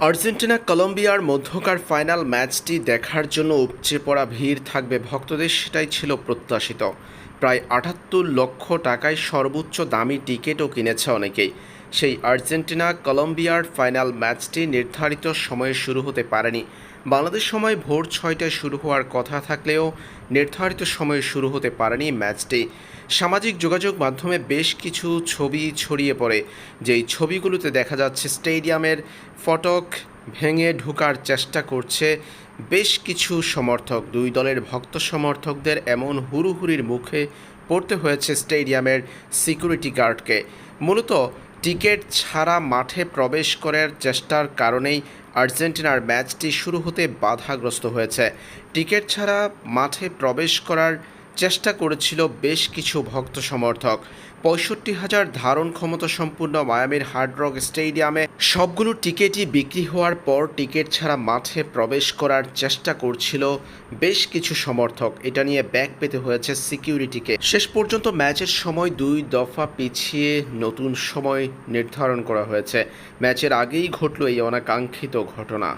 Argentina কলম্বিয়ার মধ্যকার final ম্যাচটি দেখার জন্য উপচে পড়া ভিড় থাকবে ভক্তদের, সেটাই ছিল প্রত্যাশিত। প্রায় আটাত্তর লক্ষ টাকায় সর্বোচ্চ দামি টিকিটও কিনেছে অনেকেই। সেই আর্জেন্টিনা কলম্বিয়ার ফাইনাল ম্যাচটি নির্ধারিত সময়ে শুরু হতে পারেনি। বাংলাদেশ সময় ভোর ছয়টায় শুরু হওয়ার কথা থাকলেও নির্ধারিত সময়ে শুরু হতে পারেনি ম্যাচটি। সামাজিক যোগাযোগ মাধ্যমে বেশ কিছু ছবি ছড়িয়ে পড়ে। যেই ছবিগুলোতে দেখা যাচ্ছে স্টেডিয়ামের ফটক ভেঙে ঢোকার চেষ্টা করছে বেশ কিছু সমর্থক। দুই দলের ভক্ত সমর্থকদের এমন হুড়ুহুড়ির মুখে পড়তে হয়েছে স্টেডিয়ামের সিকিউরিটি গার্ডকে। মূলত টিকিট ছাড়া মাঠে প্রবেশ করার চেষ্টার কারণেই আর্জেন্টিনার ম্যাচটি শুরু হতে বাধাগ্রস্ত হয়েছে। টিকিট ছাড়া মাঠে প্রবেশ করার চেষ্টা করেছিল বেশ কিছু ভক্ত সমর্থক। পঁয়ষট্টি হাজার ধারণ ক্ষমতা সম্পূর্ণ মায়ামির হার্ড রক স্টেডিয়ামে সবগুলো টিকিটই বিক্রি হওয়ার পর টিকিট ছাড়া মাঠে প্রবেশ করার চেষ্টা করছিল বেশ কিছু সমর্থক। এটা নিয়ে ব্যাক পেতে হয়েছে সিকিউরিটিকে। শেষ পর্যন্ত ম্যাচের সময় দুই দফা পিছিয়ে নতুন সময় নির্ধারণ করা হয়েছে। ম্যাচের আগেই ঘটল এই অনাকাঙ্ক্ষিত ঘটনা।